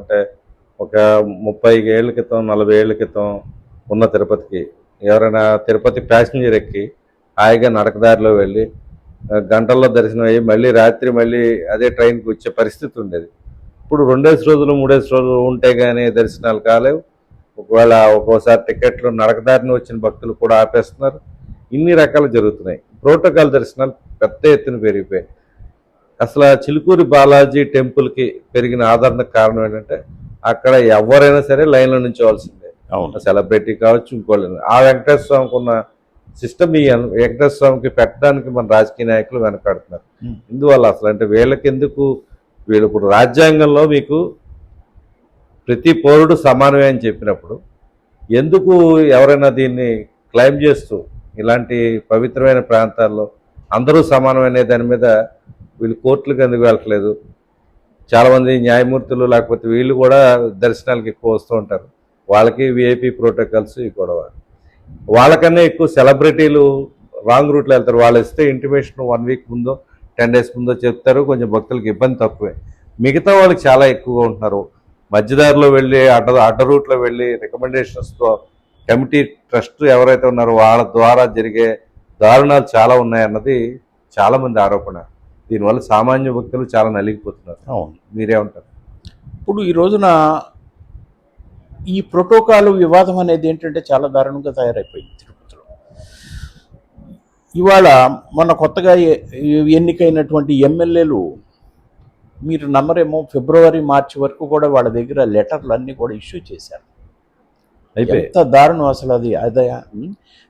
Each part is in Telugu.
అంటే ఒక ముప్పై ఏళ్ళ క్రితం నలభై ఏళ్ళ క్రితం ఉన్న తిరుపతికి. ఎవరైనా తిరుపతి ప్యాసింజర్ ఎక్కి హాయిగా నడకదారిలో వెళ్ళి గంటల్లో దర్శనం అయ్యి మళ్ళీ రాత్రి మళ్ళీ అదే ట్రైన్కి వచ్చే పరిస్థితి ఉండేది. ఇప్పుడు రెండేసి రోజులు మూడేసి రోజులు ఉంటే కానీ దర్శనాలు కాలేవు. ఒకవేళ ఒక్కోసారి టికెట్లు నడకదారిని వచ్చిన భక్తులు కూడా ఆపేస్తున్నారు. ఇన్ని రకాలు జరుగుతున్నాయి. ప్రోటోకాల్ దర్శనాలు పెద్ద ఎత్తున పెరిగిపోయాయి. అసలు ఆ చిలుకూరి బాలాజీ టెంపుల్కి పెరిగిన ఆదరణకు కారణం ఏంటంటే అక్కడ ఎవరైనా సరే లైన్లో నుంచోవాల్సిందే. సెలబ్రిటీ కావచ్చు ఇంకోళ్ళు ఆ వెంకటేశ్వర స్వామికి ఉన్న సిస్టమ్ ఈ వెంకటేశ్వర స్వామికి పెట్టడానికి మన రాజకీయ నాయకులు వెనకాడుతున్నారు. ఇందువల్ల అసలు అంటే వీళ్ళకి ఎందుకు వీళ్ళు ఇప్పుడు రాజ్యాంగంలో మీకు ప్రతి పౌరుడు సమానమే అని చెప్పినప్పుడు ఎందుకు ఎవరైనా దీన్ని క్లైమ్ చేస్తూ ఇలాంటి పవిత్రమైన ప్రాంతాల్లో అందరూ సమానమనే దాని మీద వీళ్ళు కోర్టులకు ఎందుకు వెళ్ళట్లేదు? చాలామంది న్యాయమూర్తులు లేకపోతే వీళ్ళు కూడా దర్శనాలకు ఎక్కువ వస్తూ ఉంటారు. వాళ్ళకి విఐపి ప్రోటోకాల్స్ ఈ గొడవ. వాళ్ళకన్నా ఎక్కువ సెలబ్రిటీలు రాంగ్ రూట్లో వెళ్తారు. వాళ్ళు ఇస్తే ఇంటిమేషన్ వన్ వీక్ ముందో టెన్ డేస్ ముందో చెప్తారు. కొంచెం భక్తులకు ఇబ్బంది తక్కువే. మిగతా వాళ్ళకి చాలా ఎక్కువగా ఉంటున్నారు. మధ్యదారిలో వెళ్ళి అడ్డ అడ్డ రూట్లో వెళ్ళి రికమెండేషన్స్తో కమిటీ ట్రస్ట్ ఎవరైతే ఉన్నారో వాళ్ళ ద్వారా జరిగే దారుణాలు చాలా ఉన్నాయన్నది చాలామంది ఆరోపణ. దీనివల్ల సామాన్య భక్తులు చాలా నలిగిపోతున్నారు. అవును. మీరేమంటారు ఇప్పుడు ఈ రోజున ఈ ప్రోటోకాల్ వివాదం అనేది ఏంటంటే చాలా దారుణంగా తయారైపోయింది తిరుపతిలో. ఇవాళ మొన్న కొత్తగా ఎన్నికైనటువంటి ఎమ్మెల్యేలు మీరు నమ్మరేమో ఫిబ్రవరి మార్చి వరకు కూడా వాళ్ళ దగ్గర లెటర్లు అన్నీ కూడా ఇష్యూ చేశారు. ఎంత దారుణం అసలు అది. అదే?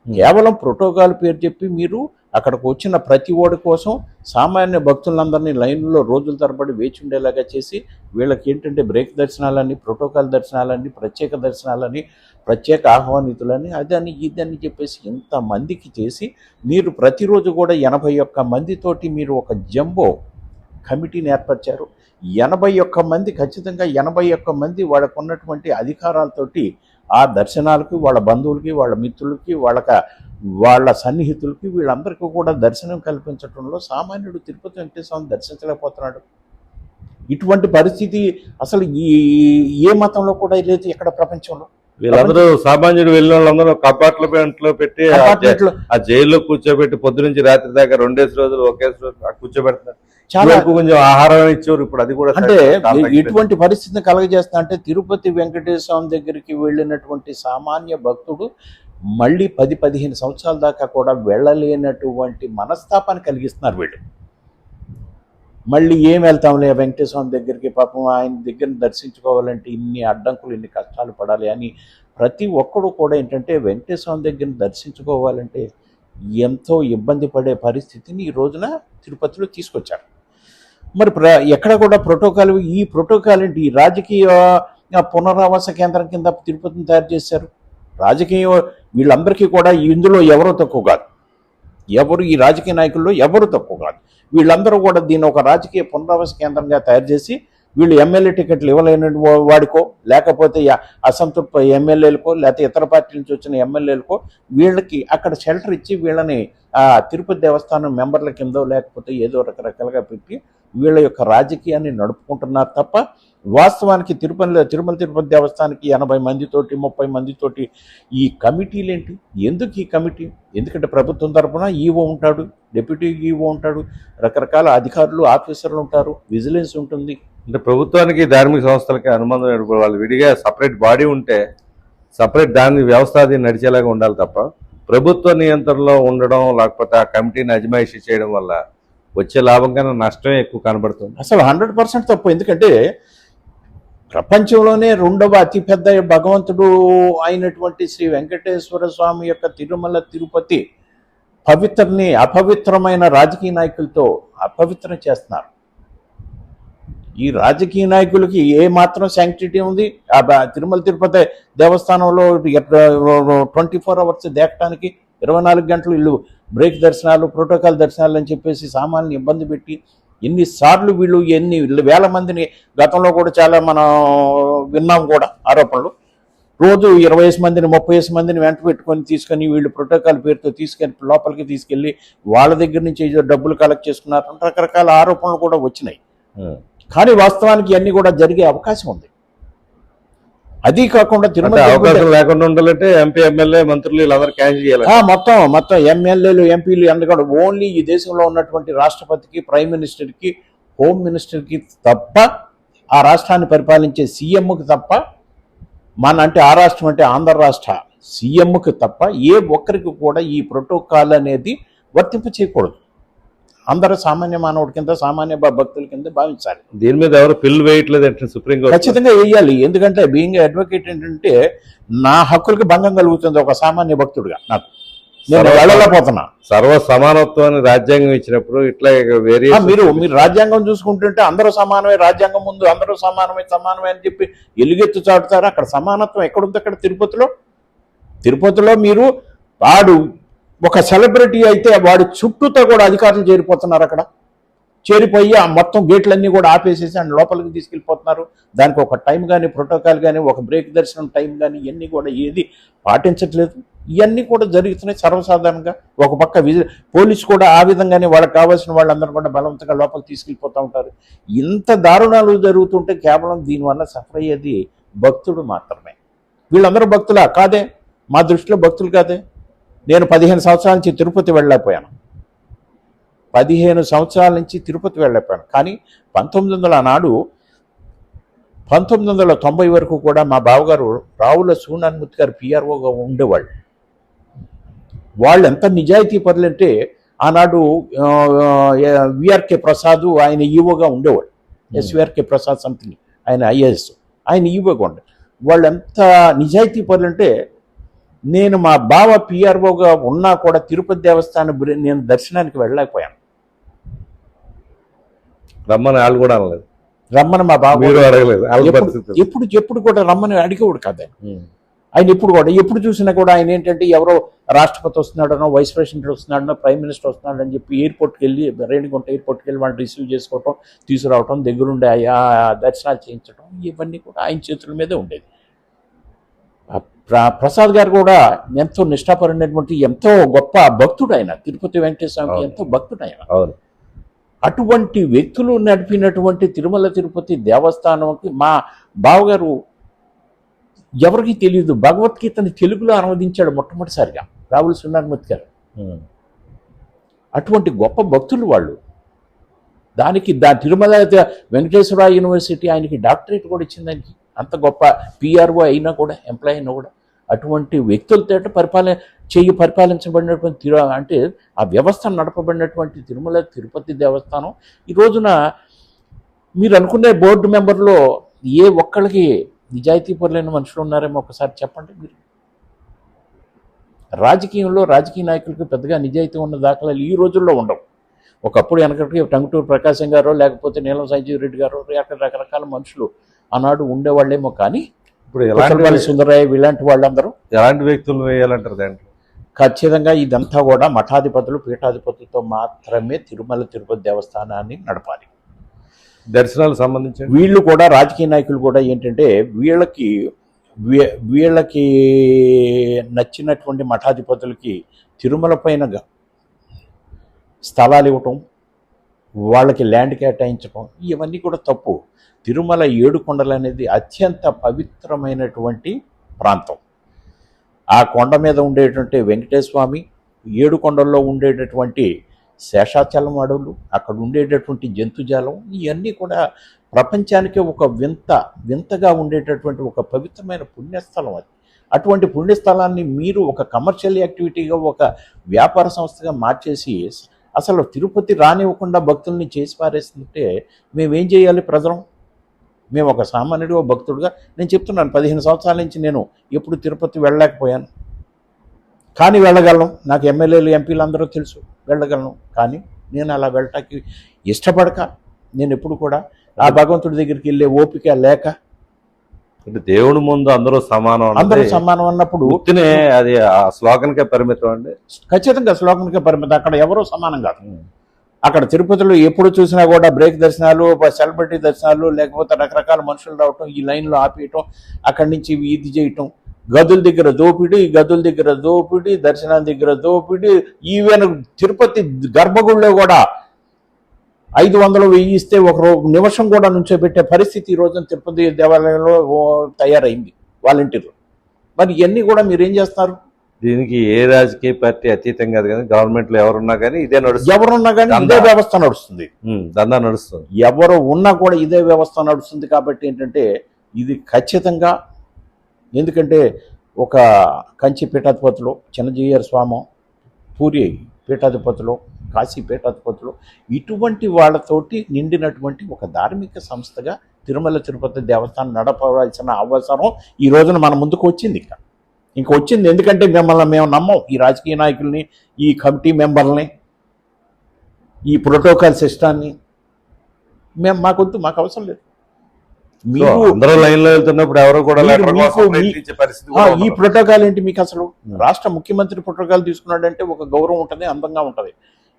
కేవలం ప్రోటోకాల్ పేరు చెప్పి మీరు అక్కడికి వచ్చిన ప్రతి ఓడి కోసం సామాన్య భక్తులందరినీ లైన్లో రోజుల తరబడి వేచి ఉండేలాగా చేసి వీళ్ళకి ఏంటంటే బ్రేక్ దర్శనాలని ప్రోటోకాల్ దర్శనాలని ప్రత్యేక దర్శనాలని ప్రత్యేక ఆహ్వానితులని అదని ఇదని చెప్పేసి ఇంతమందికి చేసి మీరు ప్రతిరోజు కూడా ఎనభై ఒక్క మందితోటి మీరు ఒక జంబో కమిటీని ఏర్పరిచారు. ఎనభై ఒక్క మంది ఖచ్చితంగా ఎనభై ఒక్క మంది వాళ్ళకు ఉన్నటువంటి అధికారాలతోటి ఆ దర్శనాలకి వాళ్ళ బంధువులకి వాళ్ళ మిత్రులకి వాళ్ళకి వాళ్ళ సన్నిహితులకి వీళ్ళందరికీ కూడా దర్శనం కల్పించడంలో సామాన్యుడు తిరుపతి వెంకటేశ్వరం దర్శించలేకపోతున్నాడు ఇటువంటి పరిస్థితి అసలు ఈ ఏ మతంలో కూడా లేదు ఎక్కడ ప్రపంచంలో వీళ్ళందరూ సామాన్యుడు వెళ్ళిన వాళ్ళందరూ కపాట్ల పెంట్లో పెట్టి ఆ జైల్లో కూర్చోబెట్టి పొద్దు నుంచి రాత్రి దాకా రెండేసి రోజులు ఒకేసి రోజు ఆ కూర్చోబెడతారు చాలా కొంచెం ఆహారం ఇచ్చేవారు ఇప్పుడు అది కూడా అంటే. ఎటువంటి పరిస్థితిని కలగజేస్తా అంటే తిరుపతి వెంకటేశ్వర స్వామి దగ్గరికి వెళ్ళినటువంటి సామాన్య భక్తుడు మళ్ళీ పది పదిహేను సంవత్సరాల దాకా కూడా వెళ్ళలేనటువంటి మనస్తాపాన్ని కలిగిస్తున్నారు వీళ్ళు. మళ్ళీ ఏం వెళ్తాంలే? వెంకటేశ్వరం దగ్గరికి పాపం ఆయన దగ్గర దర్శించుకోవాలంటే ఇన్ని అడ్డంకులు ఇన్ని కష్టాలు పడాలి అని ప్రతి ఒక్కడు కూడా ఏంటంటే వెంకటేశ్వరం స్వామి దగ్గర దర్శించుకోవాలంటే ఎంతో ఇబ్బంది పడే పరిస్థితిని ఈ రోజున తిరుపతిలో తీసుకొచ్చారు. మరి ప్ర ఎక్కడ కూడా ప్రోటోకాల్ ఈ ప్రోటోకాల్ ఏంటి? ఈ రాజకీయ పునరావాస కేంద్రం కింద తిరుపతిని తయారు చేశారు. రాజకీయ వీళ్ళందరికీ కూడా ఇందులో ఎవరు తక్కువ కాదు. ఎవరు ఈ రాజకీయ నాయకుల్లో ఎవరు తక్కువ కాదు. వీళ్ళందరూ కూడా దీన్ని ఒక రాజకీయ పునరావాస కేంద్రంగా తయారు చేసి వీళ్ళు ఎమ్మెల్యే టికెట్లు ఇవ్వలేని వాడికో లేకపోతే అసంతృప్త ఎమ్మెల్యేలకో లేకపోతే ఇతర పార్టీ నుంచి వచ్చిన ఎమ్మెల్యేలకో వీళ్ళకి అక్కడ షెల్టర్ ఇచ్చి వీళ్ళని ఆ తిరుపతి దేవస్థానం మెంబర్ల కిందో లేకపోతే ఏదో రకరకాలుగా పెట్టి వీళ్ళ యొక్క రాజకీయాన్ని నడుపుకుంటున్నారు తప్ప వాస్తవానికి తిరుపతిలో తిరుమల తిరుపతి దేవస్థానానికి ఎనభై మందితోటి ముప్పై మందితోటి ఈ కమిటీలు ఏంటి? ఎందుకు ఈ కమిటీ? ఎందుకంటే ప్రభుత్వం తరపున ఈవో ఉంటాడు డిప్యూటీ ఈవో ఉంటాడు రకరకాల అధికారులు ఆఫీసర్లు ఉంటారు విజిలెన్స్ ఉంటుంది. అంటే ప్రభుత్వానికి ధార్మిక సంస్థలకి అనుబంధం ఏర్పడి వాళ్ళు విడిగా సపరేట్ బాడీ ఉంటే సపరేట్ దాని వ్యవస్థ అది నడిచేలాగా ఉండాలి తప్ప ప్రభుత్వ నియంత్రణలో ఉండడం లేకపోతే ఆ కమిటీని అజమాయిషీ చేయడం వల్ల వచ్చే లాభం కన్నా నష్టమే ఎక్కువ కనబడుతుంది. అసలు హండ్రెడ్ పర్సెంట్ తప్పు. ఎందుకంటే ప్రపంచంలోనే రెండవ అతిపెద్ద భగవంతుడు అయినటువంటి శ్రీ వెంకటేశ్వర స్వామి యొక్క తిరుమల తిరుపతి పవిత్రని అపవిత్రమైన రాజకీయ నాయకులతో అపవిత్రం చేస్తున్నారు. ఈ రాజకీయ నాయకులకి ఏ మాత్రం శాంక్టిటీ ఉంది? ఆ తిరుమల తిరుపతి దేవస్థానంలో ట్వంటీ ఫోర్ అవర్స్ దేకటానికి ఇరవై నాలుగు గంటలు ఇల్లు బ్రేక్ దర్శనాలు ప్రోటోకాల్ దర్శనాలు అని చెప్పేసి సామాన్యుని ఇబ్బంది పెట్టి ఎన్నిసార్లు వీళ్ళు ఎన్ని వేల మందిని గతంలో కూడా చాలా మనం విన్నాం కూడా ఆరోపణలు. రోజు ఇరవై మందిని ముప్పై వేసి మందిని వెంట పెట్టుకొని తీసుకొని వీళ్ళు ప్రోటోకాల్ పేరుతో తీసుకెళ్ళి లోపలికి తీసుకెళ్ళి వాళ్ళ దగ్గర నుంచి ఏదో డబ్బులు కలెక్ట్ చేసుకున్నారు. రకరకాల ఆరోపణలు కూడా వచ్చినాయి. కానీ వాస్తవానికి ఇవన్నీ కూడా జరిగే అవకాశం ఉంది. అది కాకుండా తిరుమల అవకాశం లేకుండా ఉండాలంటే ఎంపీ ఎమ్మెల్యే మంత్రులు వీళ్ళందరూ క్యాన్సిల్ చేయాలి. మొత్తం మొత్తం ఎమ్మెల్యేలు ఎంపీలు ఎందుకంటే ఓన్లీ ఈ దేశంలో ఉన్నటువంటి రాష్ట్రపతికి ప్రైమ్ మినిస్టర్కి హోమ్ మినిస్టర్కి తప్ప ఆ రాష్ట్రాన్ని పరిపాలించే సీఎంకి తప్ప మన అంటే ఆ రాష్ట్రం అంటే ఆంధ్ర రాష్ట్ర సీఎంకి తప్ప ఏ ఒక్కరికి కూడా ఈ ప్రోటోకాల్ అనేది వర్తింప చేయకూడదు అందరూ సామాన్య మానవుడి కింద సామాన్య భక్తుల కింద భావించాలి. దీని మీద ఎవరు పిల్లు వేయట్లేదు అంటే సుప్రీంకోర్టు ఖచ్చితంగా వేయాలి. ఎందుకంటే బీయింగ్ అడ్వకేట్ ఏంటంటే నా హక్కులకి భంగం కలుగుతుంది ఒక సామాన్య భక్తుడిగా. నాకు. నేను వెళ్ళలేకపోతున్నా. సర్వ సమానత్వాన్ని రాజ్యాంగం ఇచ్చినప్పుడు ఇట్లా వేరే మీరు మీరు రాజ్యాంగం చూసుకుంటుంటే అందరూ సమానమే రాజ్యాంగం ముందు అందరూ సమానమే సమానమే అని చెప్పి ఎలుగెత్తు చాటుతారు? అక్కడ సమానత్వం ఎక్కడుంది అక్కడ? తిరుపతిలో. తిరుపతిలో మీరు వాడు ఒక సెలబ్రిటీ అయితే వాడి చుట్టూతో కూడా అధికారులు చేరిపోతున్నారు అక్కడ. చేరిపోయి ఆ మొత్తం గేట్లన్నీ కూడా ఆపేసేసి ఆయన లోపలికి తీసుకెళ్ళిపోతున్నారు. దానికి ఒక టైం కానీ ప్రోటోకాల్ కానీ ఒక బ్రేక్ దర్శనం టైం కానీ ఇవన్నీ కూడా ఏది పాటించట్లేదు. ఇవన్నీ కూడా జరుగుతున్నాయి సర్వసాధారణంగా. ఒక పక్క విజి పోలీసు కూడా ఆ విధంగానే వాళ్ళకి కావాల్సిన వాళ్ళందరూ కూడా బలవంతంగా లోపలికి తీసుకెళ్ళిపోతూ ఉంటారు. ఇంత దారుణాలు జరుగుతుంటే కేవలం దీనివల్ల సఫర్ అయ్యేది భక్తుడు మాత్రమే. వీళ్ళందరూ భక్తులా? కాదే. మా దృష్టిలో భక్తులు కాదే. నేను పదిహేను సంవత్సరాల నుంచి తిరుపతి వెళ్ళలేకపోయాను. పదిహేను సంవత్సరాల నుంచి తిరుపతి వెళ్ళలేకపోయాను. కానీ పంతొమ్మిది వందల నాడు పంతొమ్మిది వందల తొంభై వరకు కూడా మా బావగారు రావుల సూనాన్మూర్తి గారు పిఆర్ఓగా ఉండేవాళ్ళు. వాళ్ళు ఎంత నిజాయితీ పరులంటే ఆనాడు విఆర్కే ప్రసాద్ ఆయన ఈవోగా ఉండేవాడు ఎస్విఆర్కే ప్రసాద్ సంథింగ్ ఆయన ఐఏఎస్. ఆయన ఈవోగా ఉండే. వాళ్ళు ఎంత నిజాయితీ పరులంటే నేను మా బావ పిఆర్ఓగా ఉన్నా కూడా తిరుపతి దేవస్థానం నేను దర్శనానికి వెళ్ళలేకపోయాను. రమ్మని వాళ్ళు కూడా అనలేదు. రమ్మని మా వాళ్ళ ఎప్పుడు ఎప్పుడు కూడా రమ్మని అడిగేవాడు కాదు ఆయన. ఎప్పుడు కూడా ఎప్పుడు చూసినా కూడా ఆయన ఏంటంటే ఎవరో రాష్ట్రపతి వస్తున్నాడనో వైస్ ప్రెసిడెంట్ వస్తున్నాడనో ప్రైమ్ మినిస్టర్ వస్తున్నాడు అని చెప్పి ఎయిర్పోర్ట్కి వెళ్ళి రేణిగుంట ఎయిర్పోర్ట్కి వెళ్ళి వాళ్ళని రిసీవ్ చేసుకోవటం తీసుకురావటం దగ్గరుండి దర్శనాలు చేయించడం ఇవన్నీ కూడా ఆయన చేతుల మీదే ఉండేది. ప్రసాద్ గారు కూడా ఎంతో నిష్ఠాపరమైనటువంటి ఎంతో గొప్ప భక్తుడు ఆయన తిరుపతి వెంకటేశ్వర. ఎంతో భక్తుడు ఆయన అటువంటి వ్యక్తులు నడిపినటువంటి తిరుమల తిరుపతి దేవస్థానంకి మా బావగారు ఎవరికి తెలియదు. భగవద్గీతని తెలుగులో అనువదించాడు మొట్టమొదటిసారిగా. రావుల సున్నారమూర్తి గారు. అటువంటి గొప్ప భక్తులు వాళ్ళు. దానికి దా తిరుమల వెంకటేశ్వర యూనివర్సిటీ ఆయనకి డాక్టరేట్ కూడా ఇచ్చింది ఆయనకి. అంత గొప్ప పిఆర్ఓ అయినా కూడా ఎంప్లాయ్ అయినా కూడా అటువంటి వ్యక్తులతో పరిపాలన చెయ్యి పరిపాలించబడినటువంటి తిరు అంటే ఆ వ్యవస్థ నడపబడినటువంటి తిరుమల తిరుపతి దేవస్థానం. ఈ రోజున మీరు అనుకునే బోర్డు మెంబర్లో ఏ ఒక్కళ్ళకి నిజాయితీపరులైన మనుషులు ఉన్నారేమో ఒకసారి చెప్పండి మీరు. రాజకీయంలో రాజకీయ నాయకులకు పెద్దగా నిజాయితీ ఉన్న దాఖలాలు ఈ రోజుల్లో ఉండవు. ఒకప్పుడు వెనకటి టంగుటూరు ప్రకాశం గారో లేకపోతే నీలం సంజీవ్ రెడ్డి గారో అక్కడ రకరకాల మనుషులు ఆనాడు ఉండేవాళ్ళేమో కానీ ఇప్పుడు ఎలాంటి సుందరయ్య ఇలాంటి వాళ్ళందరూ ఎలాంటి వ్యక్తులు వేయాలంటారు దాంట్లో? ఖచ్చితంగా ఇదంతా కూడా మఠాధిపతులు పీఠాధిపతులతో మాత్రమే తిరుమల తిరుపతి దేవస్థానాన్ని నడపాలి. దర్శనాలు సంబంధించి? వీళ్ళు కూడా రాజకీయ నాయకులు కూడా ఏంటంటే వీళ్ళకి వీళ్ళకి నచ్చినటువంటి మఠాధిపతులకి తిరుమల పైన స్థలాలు ఇవ్వటం వాళ్ళకి ల్యాండ్ కేటాయించడం ఇవన్నీ కూడా తప్పు. తిరుమల ఏడుకొండలు అనేది అత్యంత పవిత్రమైనటువంటి ప్రాంతం. ఆ కొండ మీద ఉండేటువంటి వెంకటేశ్వర ఏడుకొండల్లో ఉండేటటువంటి శేషాచలం అడవులు అక్కడ ఉండేటటువంటి జంతుజాలం ఇవన్నీ కూడా ప్రపంచానికే ఒక వింత వింతగా ఉండేటటువంటి ఒక పవిత్రమైన పుణ్యస్థలం అది. అటువంటి పుణ్యస్థలాన్ని మీరు ఒక కమర్షియల్ యాక్టివిటీగా ఒక వ్యాపార సంస్థగా మార్చేసి అసలు తిరుపతి రానివ్వకుండా భక్తుల్ని చేసి పారేస్తుంటే మేమేం చేయాలి ప్రజలం? మేము ఒక సామాన్యుడు ఒక భక్తుడుగా. నేను చెప్తున్నాను పదిహేను సంవత్సరాల నుంచి నేను ఎప్పుడు తిరుపతి వెళ్ళలేకపోయాను. కానీ వెళ్ళగలను. నాకు ఎమ్మెల్యేలు ఎంపీలు అందరూ తెలుసు వెళ్ళగలను. కానీ నేను అలా వెళ్ళటానికి ఇష్టపడక. నేను ఎప్పుడు కూడా ఆ భగవంతుడి దగ్గరికి వెళ్ళే ఓపిక లేక అంటే దేవుడి ముందు అందరూ సమానం అందరూ సమానం అన్నప్పుడు అది ఆ శ్లోకనికే పరిమితం అండి. ఖచ్చితంగా శ్లోకానికి పరిమితం. అక్కడ ఎవరో సమానం కాదు. అక్కడ తిరుపతిలో ఎప్పుడు చూసినా కూడా బ్రేక్ దర్శనాలు సెలబ్రిటీ దర్శనాలు లేకపోతే రకరకాల మనుషులు రావటం ఈ లైన్లో ఆపేయటం అక్కడి నుంచి ఇది చేయటం గదుల దగ్గర దోపిడీ గదుల దగ్గర దోపిడీ దర్శనాల దగ్గర దోపిడీ ఈవెన్ తిరుపతి గర్భగుడిలో కూడా ఐదు వందలు వెయ్యి ఇస్తే ఒక నిమిషం కూడా నుంచోబెట్టే పరిస్థితి ఈ రోజున తిరుపతి దేవాలయంలో తయారైంది వాలంటీర్లు. మరి ఇవన్నీ కూడా మీరు ఏం చేస్తున్నారు దీనికి ఏ రాజకీయ పార్టీ అతీతం కాదు కానీ గవర్నమెంట్లో ఎవరున్నా కానీ ఇదే నడుస్తుంది. ఎవరున్నా కానీ ఇదే. వ్యవస్థ నడుస్తుంది. దందా నడుస్తుంది. ఎవరు ఉన్నా కూడా ఇదే వ్యవస్థ నడుస్తుంది కాబట్టి ఏంటంటే ఇది ఖచ్చితంగా ఎందుకంటే ఒక కంచి పీఠాధిపతులు చిన్నజీయర్ స్వామి పూరి పీఠాధిపతులు కాశీ పీఠాధిపతులు ఇటువంటి వాళ్ళతోటి నిండినటువంటి ఒక ధార్మిక సంస్థగా తిరుమల తిరుపతి దేవస్థానం నడపవలసిన అవసరం ఈ రోజున మన ముందుకు వచ్చింది ఇంకా. ఇంకా వచ్చింది ఎందుకంటే మిమ్మల్ని మేము నమ్మం. ఈ రాజకీయ నాయకుల్ని ఈ కమిటీ మెంబర్ని ఈ ప్రోటోకాల్ సిస్టాన్ని మేము మాకొద్దు మాకు అవసరం లేదు. మీరు అందరూ లైన్లో వెళ్తున్నప్పుడు ఎవరు కూడా ఈ. ప్రోటోకాల్ ఏంటి మీకు అసలు? రాష్ట్ర ముఖ్యమంత్రి ప్రోటోకాల్ తీసుకున్నాడంటే ఒక గౌరవం ఉంటుంది అందంగా ఉంటుంది.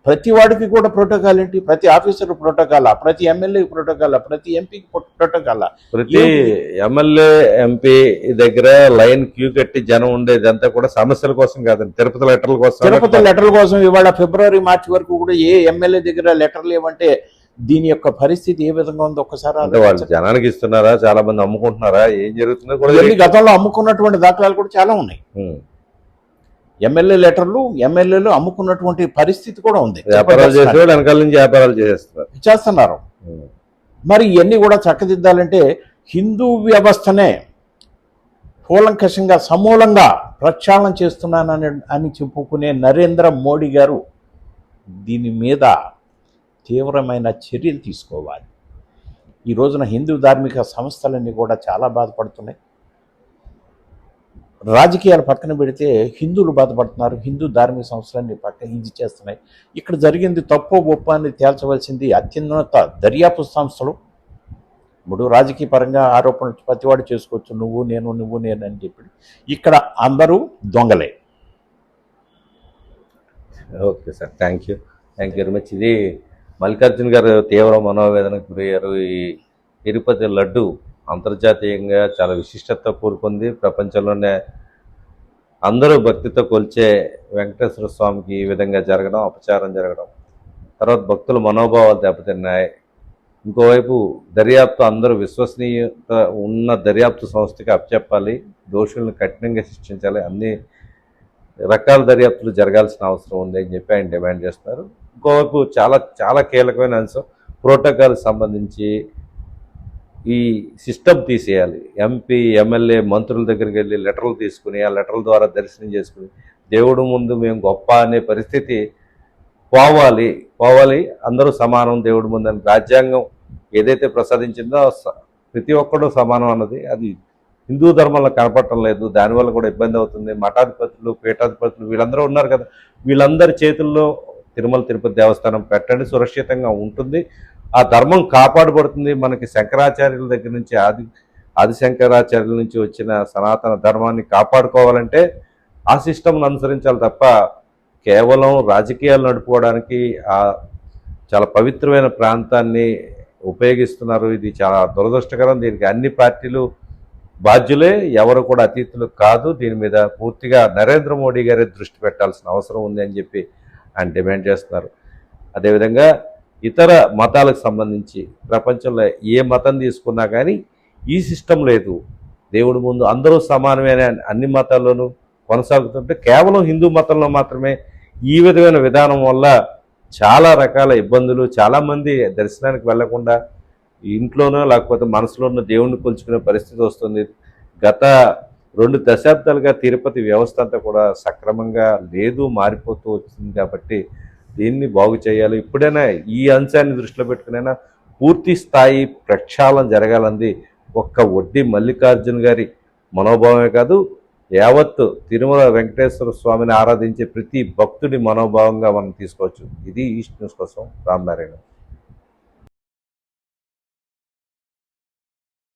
ప్రతి వాడికి కూడా ప్రోటోకాల్ ఏంటి? ప్రతి ఆఫీసర్ ప్రోటోకాలా? ప్రతి ఎమ్మెల్యే ప్రోటోకాలా? ప్రతి ఎంపీకి ప్రోటోకాలా? ప్రతి ఎమ్మెల్యే ఎంపీ దగ్గర లైన్ క్యూ కట్టి జనం ఉండేదంతా కూడా సమస్యల కోసం కాదండి. తిరుపతి లెటర్ల కోసం తిరుపతి లెటర్ల కోసం ఇవాళ ఫిబ్రవరి మార్చి వరకు కూడా ఏ ఎమ్మెల్యే దగ్గర లెటర్లు ఏమంటే దీని యొక్క పరిస్థితి ఏ విధంగా ఉందో ఒక్కసారి వాళ్ళు. జనానికి ఇస్తున్నారా? చాలా మంది అమ్ముకుంటున్నారా? ఏం జరుగుతుందో కూడా. గతంలో అమ్ముకున్నటువంటి దాఖలాలు కూడా చాలా ఉన్నాయి. ఎమ్మెల్యే లెటర్లు ఎమ్మెల్యేలు అమ్ముకున్నటువంటి పరిస్థితి కూడా ఉంది. వ్యాపారాలు చేసేవాళ్ళు వెనకాల నుంచి వ్యాపారాలు చేస్తున్నారు. ఉమ్. మరి ఇవన్నీ కూడా చక్కదిద్దాలంటే హిందూ వ్యవస్థనే కూలంకషంగా సమూలంగా ప్రక్షాళన చేస్తున్నానని అని చెప్పుకునే నరేంద్ర మోడీ గారు దీని మీద తీవ్రమైన చర్యలు తీసుకోవాలి. ఈ రోజున హిందూ ధార్మిక సంస్థలన్నీ కూడా చాలా బాధపడుతున్నాయి. రాజకీయాలు పక్కన పెడితే హిందువులు బాధపడుతున్నారు హిందూ ధార్మిక సంస్థలన్నీ పక్కన ఇది చేస్తున్నాయి. ఇక్కడ జరిగింది తప్పు గొప్ప అని తేల్చవలసింది అత్యున్నత దర్యాప్తు సంస్థలు. ఇప్పుడు రాజకీయ పరంగా ఆరోపణలు ప్రతివాడు చేసుకోవచ్చు నువ్వు నేను నువ్వు నేను అని చెప్పి ఇక్కడ అందరూ దొంగలే. Okay sir thank you. Thank you very much. ఇది మల్లికార్జున గారు తీవ్ర మనోవేదనకు గురయ్యారు. ఈ తిరుపతి లడ్డు అంతర్జాతీయంగా చాలా విశిష్టత కూరుకుంది. ప్రపంచంలోనే అందరూ భక్తితో కొలిచే వెంకటేశ్వర స్వామికి ఈ విధంగా జరగడం అపచారం జరగడం తర్వాత భక్తుల మనోభావాలు దెబ్బతిన్నాయి. ఇంకోవైపు దర్యాప్తు అందరూ విశ్వసనీయత ఉన్న దర్యాప్తు సంస్థకి అప్పచెప్పాలి దోషులను కఠినంగా శిక్షించాలి అన్ని రకాల దర్యాప్తులు జరగాల్సిన అవసరం ఉంది అని చెప్పి ఆయన డిమాండ్ చేస్తున్నారు. ఇంకోవైపు చాలా చాలా కీలకమైన అంశం ప్రోటోకాల్ సంబంధించి ఈ సిస్టమ్ తీసేయాలి. ఎంపీ ఎమ్మెల్యే మంత్రుల దగ్గరికి వెళ్ళి లెటర్లు తీసుకుని ఆ లెటర్ల ద్వారా దర్శనం చేసుకుని దేవుడు ముందు మేము గొప్ప అనే పరిస్థితి పోవాలి. పోవాలి అందరూ సమానం దేవుడి ముందు అని రాజ్యాంగం ఏదైతే ప్రసాదించిందో స- ప్రతి ఒక్కడూ సమానం అన్నది అది హిందూ ధర్మంలో కనపడటం లేదు. దానివల్ల కూడా ఇబ్బంది అవుతుంది. మఠాధిపతులు పీఠాధిపతులు వీళ్ళందరూ ఉన్నారు కదా. వీళ్ళందరి చేతుల్లో తిరుమల తిరుపతి దేవస్థానం పెట్టండి. సురక్షితంగా ఉంటుంది. ఆ ధర్మం కాపాడబడుతుంది. మనకి శంకరాచార్యుల దగ్గర నుంచి ఆది ఆది శంకరాచార్యుల నుంచి వచ్చిన సనాతన ధర్మాన్ని కాపాడుకోవాలంటే ఆ సిస్టమ్ను అనుసరించాలి తప్ప కేవలం రాజకీయాలు నడుపుకోవడానికి ఆ చాలా పవిత్రమైన ప్రాంతాన్ని ఉపయోగిస్తున్నారు. ఇది చాలా దురదృష్టకరం. దీనికి అన్ని పార్టీలు బాధ్యులే ఎవరు కూడా అతీతులు కాదు. దీని మీద పూర్తిగా నరేంద్ర మోడీ గారే దృష్టి పెట్టాల్సిన అవసరం ఉంది అని చెప్పి ఆయన డిమాండ్ చేస్తున్నారు. అదేవిధంగా ఇతర మతాలకు సంబంధించి ప్రపంచంలో ఏ మతం తీసుకున్నా కానీ ఈ సిస్టమ్ లేదు. దేవుడి ముందు అందరూ సమానమైన అన్ని మతాల్లోనూ కొనసాగుతుంటే కేవలం హిందూ మతంలో మాత్రమే ఈ విధమైన విధానం వల్ల చాలా రకాల ఇబ్బందులు చాలామంది దర్శనానికి వెళ్ళకుండా ఇంట్లోనో లేకపోతే మనసులోనో దేవుణ్ణి కొలుచుకునే పరిస్థితి వస్తుంది. గత రెండు దశాబ్దాలుగా తిరుపతి వ్యవస్థ అంతా కూడా సక్రమంగా లేదు మారిపోతూ వచ్చింది కాబట్టి దీన్ని బాగు చేయాలి. ఇప్పుడైనా ఈ అంశాన్ని దృష్టిలో పెట్టుకునైనా పూర్తి స్థాయి ప్రక్షాళన జరగాలంది ఒక్క వడ్డీ మల్లికార్జున గారి మనోభావమే కాదు యావత్తు తిరుమల వెంకటేశ్వర స్వామిని ఆరాధించే ప్రతి భక్తుడి మనోభావంగా మనం తీసుకోవచ్చు. ఇది ఈస్ట్ న్యూస్ కోసం రామ్ నారాయణ.